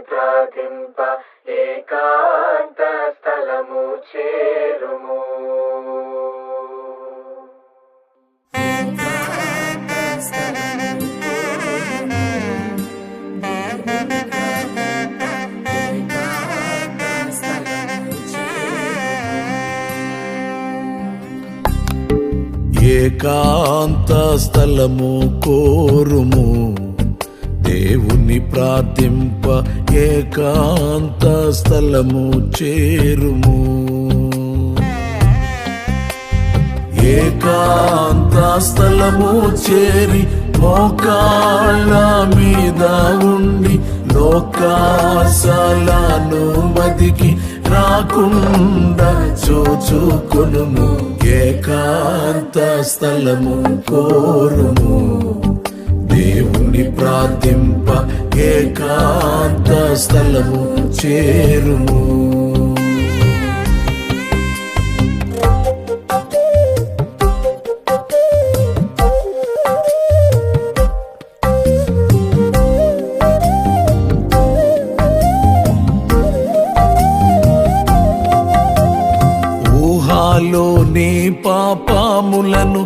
ప్రార్థింప ఏకాంత స్థలము చేరుము. ఏకాంత స్థలము కోరుము. దేవుని ప్రార్థింప ఏకాంత స్థలము చేరుము. ఏకాంత స్థలము చేరి మోకాళ్ళ మీద ఉండి లోకాసలను మదికి రాకుండా చూచుకును ఏకాంత స్థలము కోరుము. దేవుని ప్రార్థింప ఏకాంత స్థలము చేరుము. ఊహాలోని పాపములను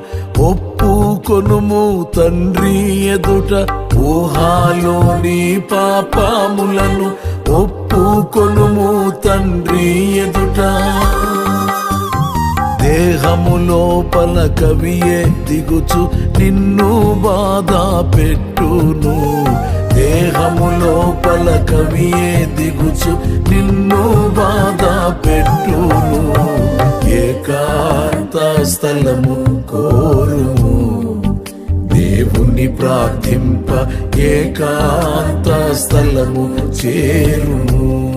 ఒప్పుకొనుము తండ్రి ఎదుట. ఊహాలోని పాపములను ఒప్పుకొనుము తండ్రి ఎదుట. దేహములోపల కవియే దిగుచు నిన్ను బాధ పెట్టును. దేహము లోపల కవియే దిగుచు నిన్ను బాధ పెట్టును. ఏకాంత స్థలము కోరుము. దేవుని ప్రార్థింప ఏకాంత స్థలము చేరుము.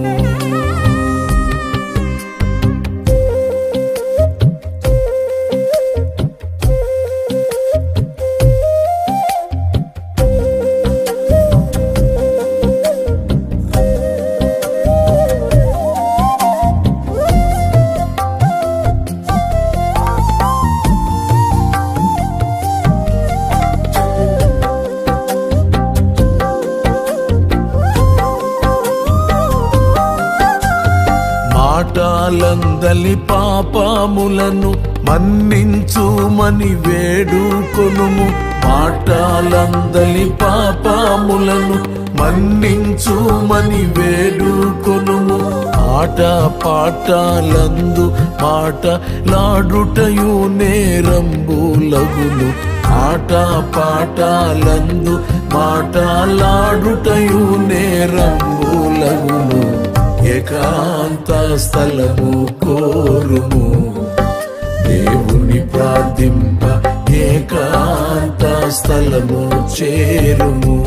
మాటాలందలి పాపములను మన్నించుమని వేడుకొనుము. మాటాలందలి పాపములను మన్నించుమని వేడుకొనుము. ఆట పాటాలందు మాట లాడుటయు నేరంబులగును. ఆట పాటాలందు మాటలాడుటయు నేరంబులగును. ఏకాంత స్థలము కోరుము. దేవుని ప్రార్థింప ఏకాంత స్థలము చేరుము.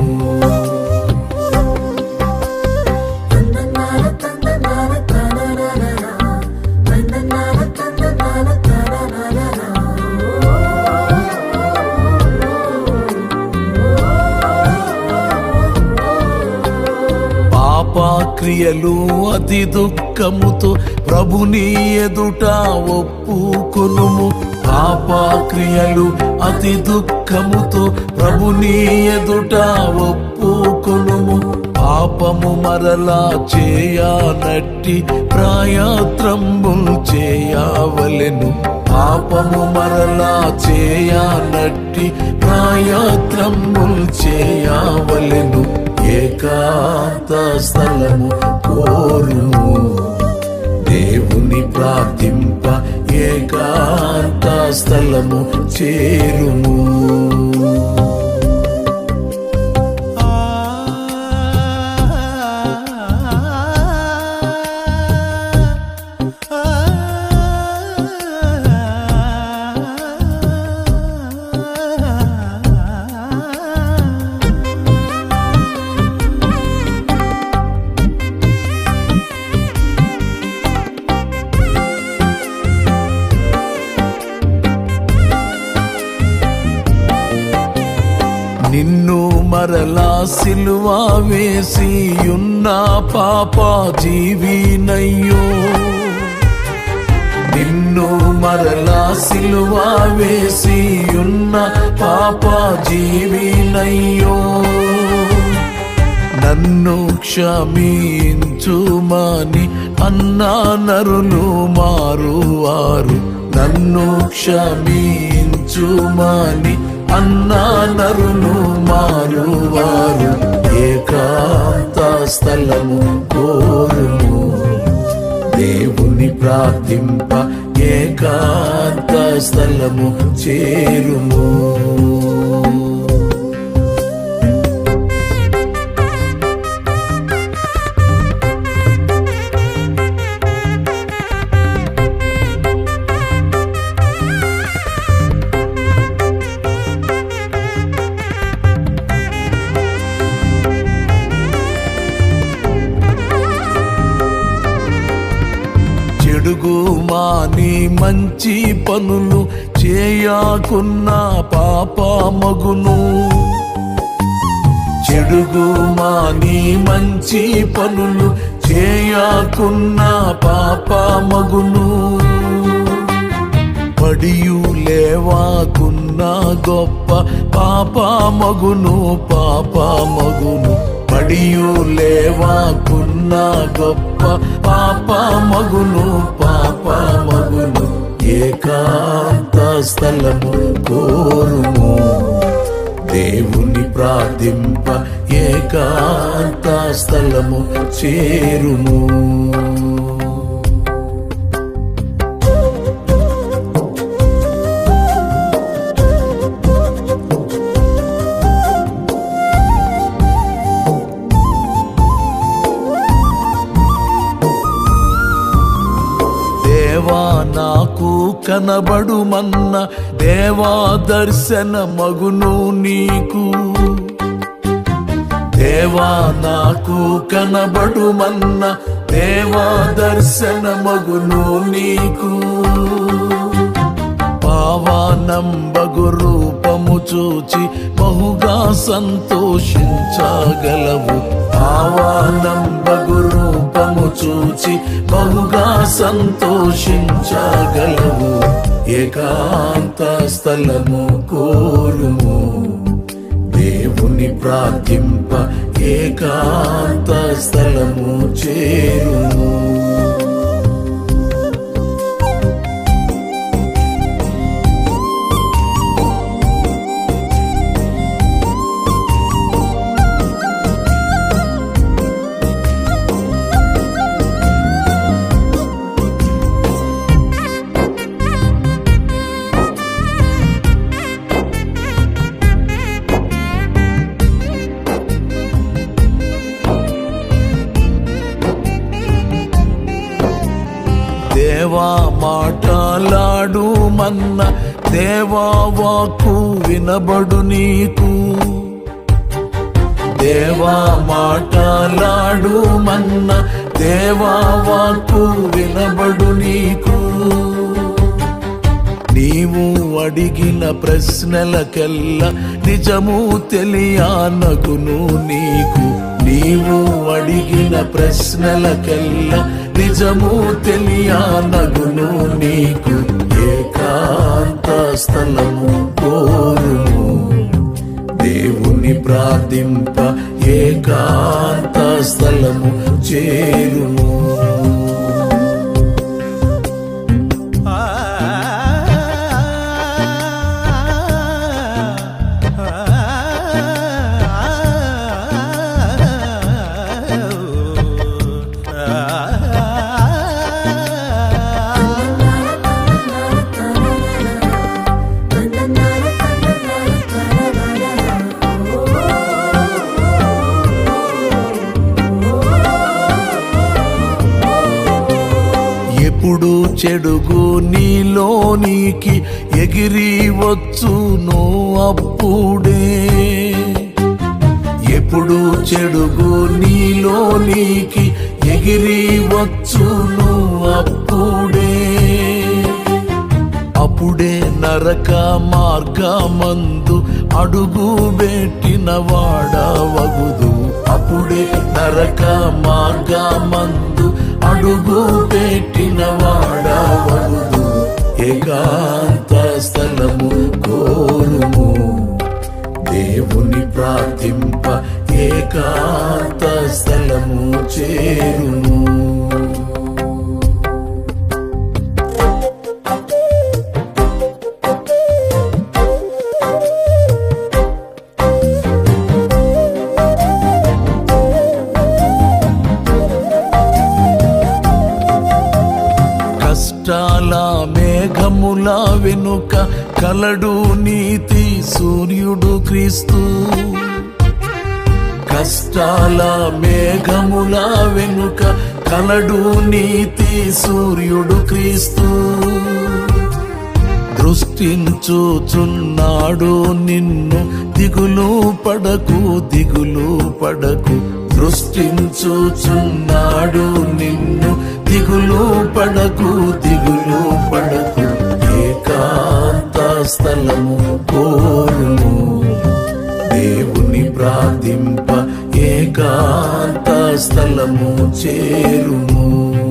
పాపక్రియలు అతి దుఃఖముతో ప్రభుని ఎదుట ఒప్పుకొనుము. పాపక్రియలు అతి దుఃఖముతో ప్రభుని ఎదుట ఒప్పుకొనుము. పాపము మరలా చేయనట్టి ప్రాయత్రంబులు చేయవలెను. పాపము మరలా చేయనట్టి ప్రాయత్రంబులు చేయవలెను. ఏకాంత స్థలము కోరుము. దేవుని ప్రార్థింప ఏకాంత స్థలము చేరుము. మరలా సిల్వా వేసి ఉన్న పాప జీవినయ్యో. నిన్ను మరలా సిల్వా వేసి ఉన్న పాప జీవినయ్యో. నన్ను క్షమించుమని అన్నా నరులు మారువారు. నన్ను క్షమించుమని అన్నా నరును మారువారు ఏకాంత స్థలము కోరుము. దేవుని ప్రార్థింప ఏకాంత స్థలము చేరుము. చెడుగు మాని మంచి పనులు చేయాకున్న పాప మగును. చెడుగు మాని మంచి పనులు చేయాకున్న పాప మగును. పడియు లేవాకున్న గొప్ప పాప మగును పాప మగును. పడియు లేవాకున్న గొప్ప పాప మగును పాప మగును ఏకాంత స్థలము కోరుము. దేవుని ప్రార్థింప ఏకాంత స్థలము చేరుము. కనబడుమన్న దేవా దర్శన మగును నీకు. దేవా నాకు కనబడుమన్న దేవా దర్శన మగును నీకు. పావానంబగు రూపము చూచి బహుగా సంతోషించగలవు. పావానంబగు రూపము చూచి బహుగా సంతోషించగలవు. ఏకాంత స్థలము కోరుము. దేవుని ప్రార్థింప ఏకాంత స్థలము చేరుము. మాటలాడు దేవాకు వినబడు నీకు. దేవా మాటలాడు మన్న దేవా వినబడు నీకు. నీవు అడిగిన ప్రశ్నలకెల్ల నిజము తెలియనగును నీకు. నీవు అడిగిన ప్రశ్నలకెల్ల నిజము తెలియనగును నీకు. ఏకాంత స్థలము కోరుము. దేవుని ప్రార్థింప ఏకాంత స్థలము చేరుము. చెడుగు నీలోనికి ఎగిరి వచ్చును అప్పుడే. ఎప్పుడు చెడుగు నీలోనికి ఎగిరి వచ్చును అప్పుడే. అప్పుడే నరక మార్గమందు అడుగు పెట్టిన వాడవగుదు. అప్పుడే నరక మార్గమందు అడుగు పెట్టిన వాడవగుదు ఏకాంత స్థలము కోరుము. దేవుని ప్రార్థింప ఏకాంత స్థలము చేరుము. మేఘముల వెనుక కలడు నీతి సూర్యుడు క్రీస్తు. కష్టాల మేఘముల వెనుక కలడు నీతి సూర్యుడు క్రీస్తు. దృష్టించుచున్నాడు నిన్ను దిగులు పడకు దిగులు పడకు. దృష్టించుచున్నాడు నిన్ను దిగులు పడకు దిగులు పడకు. స్థలము కోరుము. దేవుని ప్రార్థింప ఏకాంత స్థలము చేరుము.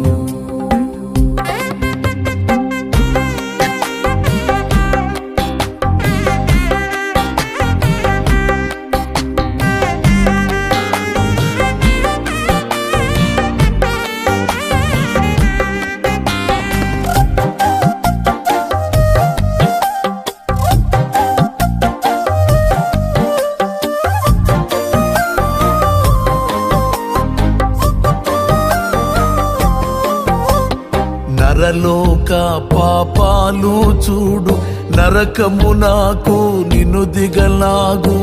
పాపాలు చూడు నరకము నాకు నిన్ను దిగలాగు.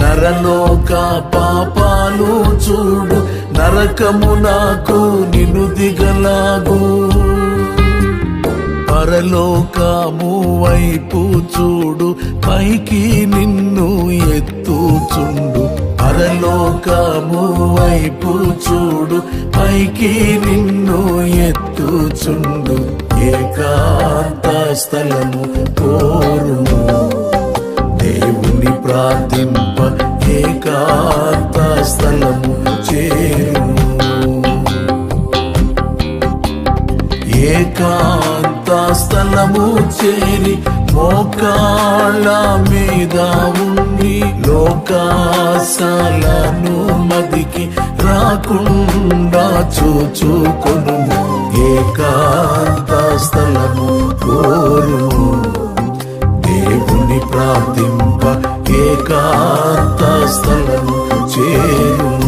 నరలోక పాపాలు చూడు నరకము నాకు నిన్ను దిగలాగు. పరలోకము వైపు చూడు పైకి నిన్ను ఎత్తుచుండు. పరలోకము వైపు చూడు పైకి నిన్ను ఎత్తుచుండు. ఏకాంత స్థలము కోరుము. దేవుని ప్రార్థింప ఏకాంత స్థలము చేరుము. ఏకాంత స్థలము చేరి మోకాళ్ళ మీద అవకాశాలను మదికి రాకుండా చూచుకొను. ఏకాంత స్థలము కోరు దేవుని ప్రార్థింప ఏకాంత స్థలము చేరు